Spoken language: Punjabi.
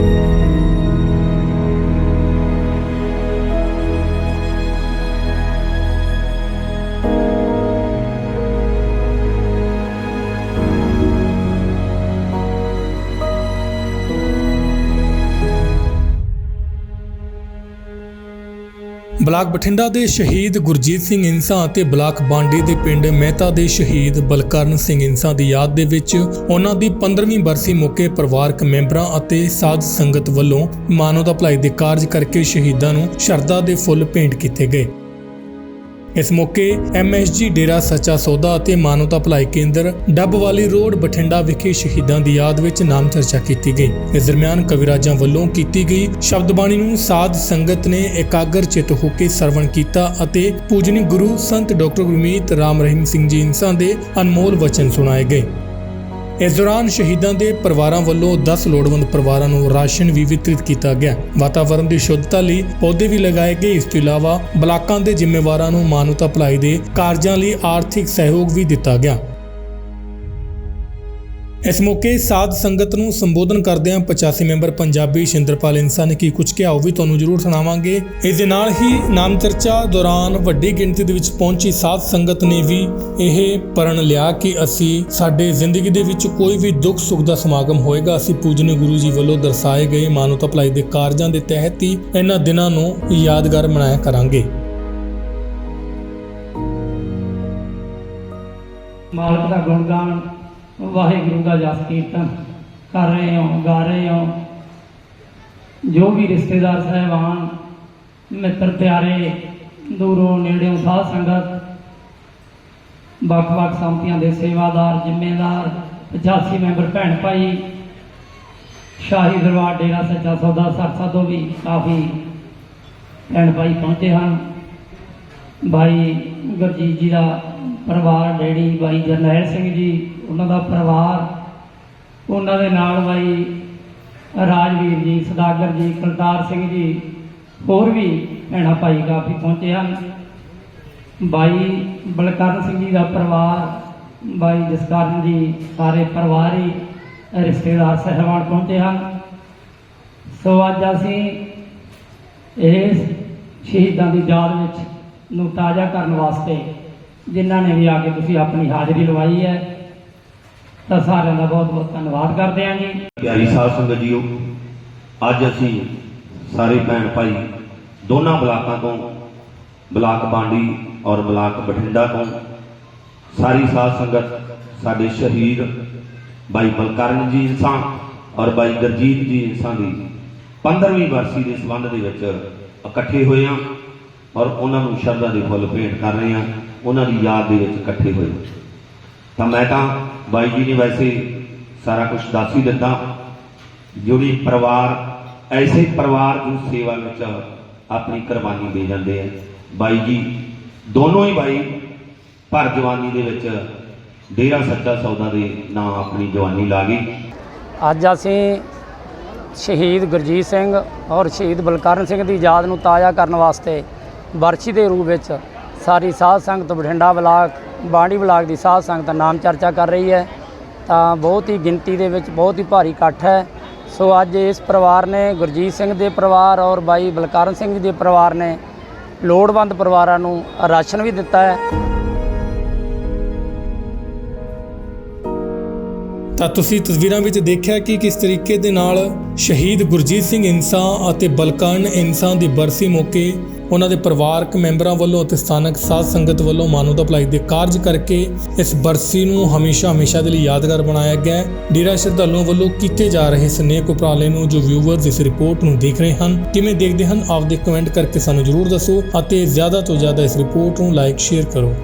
Thank you. ਬਲਾਕ ਬਠਿੰਡਾ ਦੇ ਸ਼ਹੀਦ ਗੁਰਜੀਤ ਸਿੰਘ ਇੰਸਾ ਅਤੇ ਬਲਾਕ ਬਾਂਡੀ ਦੇ ਪਿੰਡ ਮਹਿਤਾ ਦੇ ਸ਼ਹੀਦ ਬਲਕਰਨ ਸਿੰਘ ਇੰਸਾ ਦੀ ਯਾਦ ਦੇ ਵਿੱਚ ਉਹਨਾਂ ਦੀ 15ਵੀਂ ਬਰਸੀ ਮੌਕੇ ਪਰਿਵਾਰਕ ਮੈਂਬਰਾਂ ਅਤੇ ਸਾਧ ਸੰਗਤ ਵੱਲੋਂ ਮਾਨਵਤਾ ਭਲਾਈ ਦੇ ਕਾਰਜ ਕਰਕੇ ਸ਼ਹੀਦਾਂ ਨੂੰ ਸ਼ਰਧਾ ਦੇ ਫੁੱਲ ਭੇਂਟ ਕੀਤੇ ਗਏ। ਇਸ ਮੌਕੇ ਐਮਐਸਜੀ ਡੇਰਾ ਸੱਚਾ ਸੌਦਾ ਅਤੇ ਮਾਨਵਤਾ ਭਲਾਈ ਕੇਂਦਰ ਡੱਬ ਵਾਲੀ ਰੋਡ, ਬਠਿੰਡਾ ਵਿਖੇ ਸ਼ਹੀਦਾਂ ਦੀ ਯਾਦ ਵਿੱਚ ਨਾਮ ਚਰਚਾ ਕੀਤੀ ਗਈ। ਇਸ ਦਰਮਿਆਨ ਕਵਿਰਾਜਾਂ ਵੱਲੋਂ ਕੀਤੀ ਗਈ ਸ਼ਬਦਬਾਣੀ ਨੂੰ ਸਾਧ ਸੰਗਤ ਨੇ ਇਕਾਗਰ ਚਿਤ ਹੋ ਕੇ ਸਰਵਣ ਕੀਤਾ ਅਤੇ ਪੂਜਨੀ ਗੁਰੂ ਸੰਤ ਡਾਕਟਰ ਗੁਰਮੀਤ ਰਾਮ ਰਹੀਮ ਸਿੰਘ ਜੀ ਇਨਸਾਂ ਦੇ ਅਨਮੋਲ ਵਚਨ ਸੁਣਾਏ ਗਏ। ਇਸ ਦੌਰਾਨ ਸ਼ਹੀਦਾਂ ਦੇ ਪਰਿਵਾਰਾਂ ਵੱਲੋਂ 10 ਲੋੜਵੰਦ ਪਰਿਵਾਰਾਂ ਨੂੰ ਰਾਸ਼ਨ ਵੀ ਵਿਤਰਿਤ ਕੀਤਾ ਗਿਆ। ਵਾਤਾਵਰਣ ਦੀ ਸ਼ੁੱਧਤਾ ਲਈ ਪੌਦੇ ਵੀ ਲਗਾਏ ਗਏ। ਇਸ ਤੋਂ ਇਲਾਵਾ ਬਲਾਕਾਂ ਦੇ ਜ਼ਿੰਮੇਵਾਰਾਂ ਨੂੰ ਮਾਨਵਤਾ ਭਲਾਈ ਦੇ ਕਾਰਜਾਂ ਲਈ ਆਰਥਿਕ ਸਹਿਯੋਗ ਵੀ ਦਿੱਤਾ ਗਿਆ। ਇਸ ਮੌਕੇ ਸਾਧ ਸੰਗਤ ਨੂੰ ਸੰਬੋਧਨ ਕਰਦਿਆਂ 85 ਮੈਂਬਰ ਪੰਜਾਬੀ ਸ਼ਿੰਦਰਪਾਲ ਇਨਸਾ ਨੇ ਕੀ ਕੁਝ ਕਿਹਾ ਉਹ ਵੀ ਤੁਹਾਨੂੰ ਜ਼ਰੂਰ ਸੁਣਾਵਾਂਗੇ। ਇਸ ਦੇ ਨਾਲ ਹੀ ਨਾਮ ਚਰਚਾ ਦੌਰਾਨ ਵੱਡੀ ਗਿਣਤੀ ਦੇ ਵਿੱਚ ਪਹੁੰਚੀ ਸਾਧ ਸੰਗਤ ਨੇ ਵੀ ਇਹ ਪਰਨ ਲਿਆ ਕਿ ਅਸੀਂ ਸਾਡੇ ਜ਼ਿੰਦਗੀ ਦੇ ਵਿੱਚ ਕੋਈ ਵੀ ਦੁੱਖ ਸੁੱਖ ਦਾ ਸਮਾਗਮ ਹੋਏਗਾ, ਅਸੀਂ ਪੂਜਨੀ ਗੁਰੂ ਜੀ ਵੱਲੋਂ ਦਰਸਾਏ ਗਏ ਮਾਨਵਤਾ ਭਲਾਈ ਦੇ ਕਾਰਜਾਂ ਦੇ ਤਹਿਤ ਹੀ ਇਹਨਾਂ ਦਿਨਾਂ ਨੂੰ ਯਾਦਗਾਰ ਮਨਾਇਆ ਕਰਾਂਗੇ। ਮਾਲਕ ਦਾ ਗੁਣਗਾਨ ਵਾਹਿਗੁਰੂ ਦਾ ਜਸ ਕੀਰਤਨ ਕਰ ਰਹੇ ਹਾਂ, ਗਾ ਰਹੇ ਹਾਂ। ਜੋ ਵੀ ਰਿਸ਼ਤੇਦਾਰ ਸਹਿਬਾਨ, ਮਿੱਤਰ ਪਿਆਰੇ, ਦੂਰੋਂ ਨੇੜਿਓਂ ਸਾਧ ਸੰਗਤ, ਵੱਖ-ਵੱਖ ਸੰਮਤੀਆਂ ਦੇ ਸੇਵਾਦਾਰ, ਜ਼ਿੰਮੇਦਾਰ 85 ਮੈਂਬਰ ਭੈਣ ਭਾਈ, ਸ਼ਾਹੀ ਦਰਬਾਰ ਡੇਰਾ ਸੱਚਾ ਸੌਦਾ ਸਰਸਾ ਤੋਂ ਵੀ ਕਾਫੀ ਭੈਣ ਭਾਈ ਪਹੁੰਚੇ ਹਨ। ਭਾਈ ਗੁਰਜੀਤ ਜੀ ਦਾ ਪਰਿਵਾਰ, ਡੈਡੀ ਬਾਈ ਜਰਨੈਲ ਸਿੰਘ ਜੀ, ਉਹਨਾਂ ਦਾ ਪਰਿਵਾਰ, ਉਹਨਾਂ ਦੇ ਨਾਲ ਬਾਈ ਰਾਜਵੀਰ ਜੀ, ਸਦਾਗਰ ਜੀ ਕਰਤਾਰ ਸਿੰਘ ਜੀ, ਹੋਰ ਵੀ ਭੈਣਾਂ ਭਾਈ ਕਾਫੀ ਪਹੁੰਚੇ ਹਨ। ਬਾਈ ਬਲਕਰਨ ਸਿੰਘ ਜੀ ਦਾ ਪਰਿਵਾਰ, ਬਾਈ ਜਸਕਰਨ ਜੀ, ਸਾਰੇ ਪਰਿਵਾਰ ਹੀ ਰਿਸ਼ਤੇਦਾਰ ਸਹਿਬਾਨ ਪਹੁੰਚੇ ਹਨ। ਸੋ ਅੱਜ ਅਸੀਂ ਇਸ ਸ਼ਹੀਦਾਂ ਦੀ ਯਾਦ ਵਿੱਚ ਨੂੰ ਤਾਜ਼ਾ ਕਰਨ ਵਾਸਤੇ ਜਿਨ੍ਹਾਂ ਨੇ ਵੀ ਆ ਕੇ ਤੁਸੀਂ ਆਪਣੀ ਹਾਜ਼ਰੀ ਲਵਾਈ ਹੈ, ਤਾਂ ਸਾਰਿਆਂ ਦਾ ਬਹੁਤ ਬਹੁਤ ਧੰਨਵਾਦ ਕਰਦੇ ਹਾਂ ਜੀ। ਪਿਆਰੀ ਸਾਧ ਸੰਗਤ ਜੀਓ, ਅੱਜ ਅਸੀਂ ਸਾਰੇ ਭੈਣ ਭਾਈ ਦੋਨਾਂ ਬਲਾਕਾਂ ਤੋਂ, ਬਲਾਕ ਬਾਂਡੀ ਔਰ ਬਲਾਕ ਬਠਿੰਡਾ ਤੋਂ, ਸਾਰੀ ਸਾਧ ਸੰਗਤ, ਸਾਡੇ ਸ਼ਹੀਦ ਭਾਈ ਬਲਕਰਨ ਜੀ ਇਨਸਾਨ ਔਰ ਭਾਈ ਗੁਰਜੀਤ ਜੀ ਇਨਸਾਨ ਦੀ 15ਵੀਂ ਵਰਸੀ ਦੇ ਸੰਬੰਧ ਦੇ ਵਿੱਚ ਇਕੱਠੇ ਹੋਏ ਹਾਂ। ਔਰ ਉਹਨਾਂ ਨੂੰ ਸ਼ਰਧਾ ਦੇ ਫੁੱਲ ਭੇਂਟ ਕਰ ਰਹੇ ਹਾਂ। ਉਹਨਾਂ ਦੀ ਯਾਦ ਦੇ ਵਿੱਚ ਇਕੱਠੇ ਹੋਏ। ਤਾਂ ਮੈਂ ਤਾਂ ਬਾਈ ਜੀ ਨੇ ਵੈਸੇ ਸਾਰਾ ਕੁਝ ਦੱਸ ਹੀ ਦਿੱਤਾ। ਜਿਹੜੀ ਪਰਿਵਾਰ, ਐਸੇ ਪਰਿਵਾਰ ਦੀ ਸੇਵਾ ਵਿੱਚ ਆਪਣੀ ਕੁਰਬਾਨੀ ਦੇ ਜਾਂਦੇ ਆ। ਬਾਈ ਜੀ, ਦੋਨੋਂ ਹੀ ਬਾਈ ਭਰ ਜਵਾਨੀ ਦੇ ਵਿੱਚ ਡੇਰਾ ਸੱਚਾ ਸੌਦਾ ਦੇ ਨਾਂ ਆਪਣੀ ਜਵਾਨੀ ਲਾ ਗਈ ਅੱਜ ਅਸੀਂ ਸ਼ਹੀਦ ਗੁਰਜੀਤ ਸਿੰਘ ਔਰ ਸ਼ਹੀਦ ਬਲਕਰਨ ਸਿੰਘ ਦੀ ਯਾਦ ਨੂੰ ਤਾਜ਼ਾ ਕਰਨ ਵਾਸਤੇ ਵਰਸ਼ੀ ਦੇ ਰੂਪ ਵਿੱਚ ਸਾਰੀ ਸਾਧ ਸੰਗਤ ਬਠਿੰਡਾ ਬਲਾਕ, ਬਾਂਡੀ ਬਲਾਕ ਦੀ ਸਾਧ ਸੰਗਤ ਨਾਮ ਚਰਚਾ ਕਰ ਰਹੀ ਹੈ। ਤਾਂ ਬਹੁਤ ਹੀ ਗਿਣਤੀ ਦੇ ਵਿੱਚ ਬਹੁਤ ਹੀ ਭਾਰੀ ਇਕੱਠ ਹੈ। ਸੋ ਅੱਜ ਇਸ ਪਰਿਵਾਰ ਨੇ ਗੁਰਜੀਤ ਸਿੰਘ ਦੇ ਪਰਿਵਾਰ ਔਰ ਬਾਈ ਬਲਕਾਰਨ ਸਿੰਘ ਦੇ ਪਰਿਵਾਰ ਨੇ ਲੋੜਵੰਦ ਪਰਿਵਾਰਾਂ ਨੂੰ ਰਾਸ਼ਨ ਵੀ ਦਿੱਤਾ ਹੈ। ਤਾਂ ਤੁਸੀਂ ਤਸਵੀਰਾਂ ਵਿੱਚ ਦੇਖਿਆ ਕਿ ਕਿਸ ਤਰੀਕੇ ਦੇ ਨਾਲ ਸ਼ਹੀਦ ਗੁਰਜੀਤ ਸਿੰਘ ਇਨਸਾ ਅਤੇ ਬਲਕਰਨ ਇਨਸਾ ਦੀ ਬਰਸੀ ਮੌਕੇ ਉਹਨਾਂ ਦੇ ਪਰਿਵਾਰਕ ਮੈਂਬਰਾਂ ਵੱਲੋਂ ਅਤੇ ਸਥਾਨਕ ਸਾਧ ਸੰਗਤ ਵੱਲੋਂ ਮਾਨਵਤਾ ਭਲਾਈ ਦੇ ਕਾਰਜ ਕਰਕੇ ਇਸ ਬਰਸੀ ਨੂੰ ਹਮੇਸ਼ਾ ਹਮੇਸ਼ਾ ਦੇ ਲਈ ਯਾਦਗਾਰ ਬਣਾਇਆ ਗਿਆ ਹੈ। ਡੇਰਾ ਸ਼ਰਧਾਲੂਆਂ ਵੱਲੋਂ ਕੀਤੇ ਜਾ ਰਹੇ ਸਨੇਕ ਉਪਰਾਲੇ ਨੂੰ ਜੋ ਵਿਊਵਰਸ ਇਸ ਰਿਪੋਰਟ ਨੂੰ ਦੇਖ ਰਹੇ ਹਨ, ਕਿਵੇਂ ਦੇਖਦੇ ਹਨ, ਆਪਦੇ ਕਮੈਂਟ ਕਰਕੇ ਸਾਨੂੰ ਜਰੂਰ ਦੱਸੋ ਅਤੇ ਜ਼ਿਆਦਾ ਤੋਂ ਜ਼ਿਆਦਾ ਇਸ ਰਿਪੋਰਟ ਨੂੰ ਲਾਈਕ ਸ਼ੇਅਰ ਕਰੋ